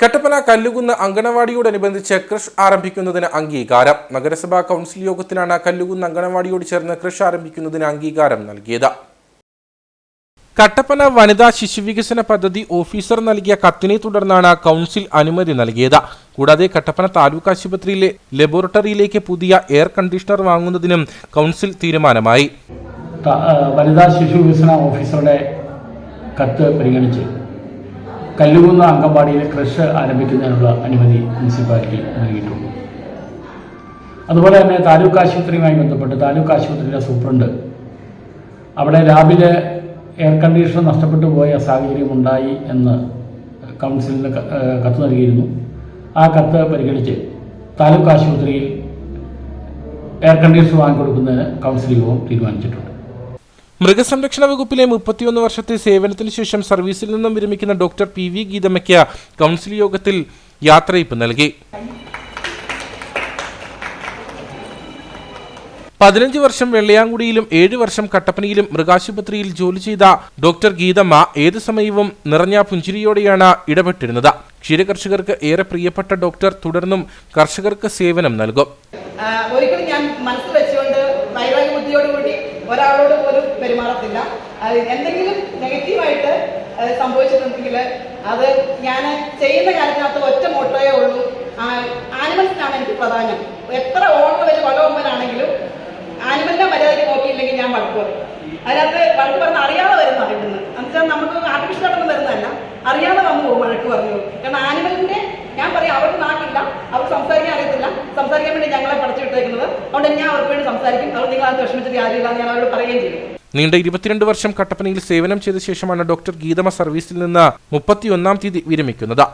കട്ടപ്പന കല്ലുകുന്ന് അങ്കണവാടിയോടനുബന്ധിച്ച് കൃഷ് ആരംഭിക്കുന്നതിന് അംഗീകാരം. നഗരസഭാ കൗൺസിൽ യോഗത്തിലാണ് കല്ലുകുന്ന് അങ്കണവാടിയോട് ചേർന്ന് കൃഷ് ആരംഭിക്കുന്നതിന് അംഗീകാരം നൽകിയത്. കട്ടപ്പന വനിതാ ശിശുവികസന പദ്ധതി ഓഫീസർ നൽകിയ കത്തിനെ തുടർന്നാണ് കൗൺസിൽ അനുമതി നൽകിയത്. കൂടാതെ കട്ടപ്പന താലൂക്ക് ആശുപത്രിയിലെ ലബോറട്ടറിയിലേക്ക് പുതിയ എയർ കണ്ടീഷണർ വാങ്ങുന്നതിനും കൗൺസിൽ തീരുമാനമായി. വനിതാ ശിശു വികസന ഓഫീസറുടെ കത്ത് പരിഗണിച്ച് കല്ലുകുന്ന അങ്കമ്പാടിയിലെ ക്രഷ് ആരംഭിക്കുന്നതിനുള്ള അനുമതി മുനിസിപ്പാലിറ്റി നൽകിയിട്ടുണ്ട്. അതുപോലെ തന്നെ താലൂക്ക് ആശുപത്രിയുമായി ബന്ധപ്പെട്ട് താലൂക്ക് ആശുപത്രിയിലെ സൂപ്രണ്ട് അവിടെ രാവിലെ എയർ കണ്ടീഷൻ നഷ്ടപ്പെട്ടു പോയ സാഹചര്യം ഉണ്ടായി എന്ന് കൗൺസിലിന് കത്ത് നൽകിയിരുന്നു. ആ കത്ത് പരിഗണിച്ച് താലൂക്ക് ആശുപത്രിയിൽ എയർ കണ്ടീഷൻ വാങ്ങിക്കൊടുക്കുന്നതിന് കൗൺസിൽ യോഗം തീരുമാനിച്ചിട്ടുണ്ട്. മൃഗസംരക്ഷണ വകുപ്പിലെ മുപ്പത്തിയൊന്ന് വർഷത്തെ സേവനത്തിന് ശേഷം സർവീസിൽ നിന്നും വിരമിക്കുന്ന ഡോക്ടർ പി വി ഗീതമ്മയ്ക്ക് കൗൺസിൽ യോഗത്തിൽ യാത്രയപ്പ് നൽകി. പതിനഞ്ച് വർഷം വെള്ളയാങ്കുടിയിലും ഏഴ് വർഷം കട്ടപ്പനയിലും മൃഗാശുപത്രിയിൽ ജോലി ചെയ്ത ഡോക്ടർ ഗീതമ്മ ഏത് സമയവും നിറഞ്ഞ പുഞ്ചിരിയോടെയാണ് ഇടപെട്ടിരുന്നത്. ക്ഷീരകർഷകർക്ക് ഏറെ പ്രിയപ്പെട്ട ഡോക്ടർ തുടർന്നും കർഷകർക്ക് സേവനം നൽകും. ഒരിക്കലും ഞാൻ മനസ്സിൽ വെച്ചുകൊണ്ട് വൈരാഗ്യ ബുദ്ധിയോടുകൂടി ഒരാളോട് പോലും പെരുമാറത്തില്ല. എന്തെങ്കിലും നെഗറ്റീവായിട്ട് സംഭവിച്ചിട്ടുണ്ടെങ്കിൽ അത് ഞാൻ ചെയ്യുന്ന കാര്യത്തിനകത്ത് ഒറ്റ മോട്ടോയേ ഉള്ളൂ. ആനിമൽസിനാണ് എനിക്ക് പ്രധാനം എത്ര ഓണം വെച്ച് കൊലകൊമ്പനാണെങ്കിലും ആനിമലിനെ മര്യാദയ്ക്ക് നോക്കിയില്ലെങ്കിൽ ഞാൻ വഴക്ക് പറയും. അതിനകത്ത് വഴക്ക് പറഞ്ഞ അറിയാതെ വരുന്ന ഇവിടുന്ന് എന്നുവെച്ചാൽ നമുക്ക് ആർട്ടിഫിഷ്യലായിട്ടൊന്നും വരുന്നതല്ല. അറിയാതെ വന്നു പോകും വഴക്ക് പറഞ്ഞു. കാരണം ആനിമലിന്റെ ഞാൻ പറയാം അവർക്ക് നാട്ടില്ല. അവർ സംസാരിക്കാൻ വേണ്ടി ഞങ്ങളെ പഠിച്ചു വിട്ടേക്കുന്നത് അതുകൊണ്ട് ഞാൻ അവർക്ക് വേണ്ടി സംസാരിക്കും. അവർ നിങ്ങൾ അത് വിഷമിച്ചിട്ട് കാര്യമില്ല ഞാൻ അവരോട് പറയുകയും ചെയ്യും. നീണ്ട ഇരുപത്തിരണ്ട് വർഷം കട്ടപ്പനയിൽ സേവനം ചെയ്ത ശേഷമാണ് ഡോക്ടർ ഗീതമ സർവീസിൽ നിന്ന് മുപ്പത്തിയൊന്നാം തീയതി വിരമിക്കുന്നത്.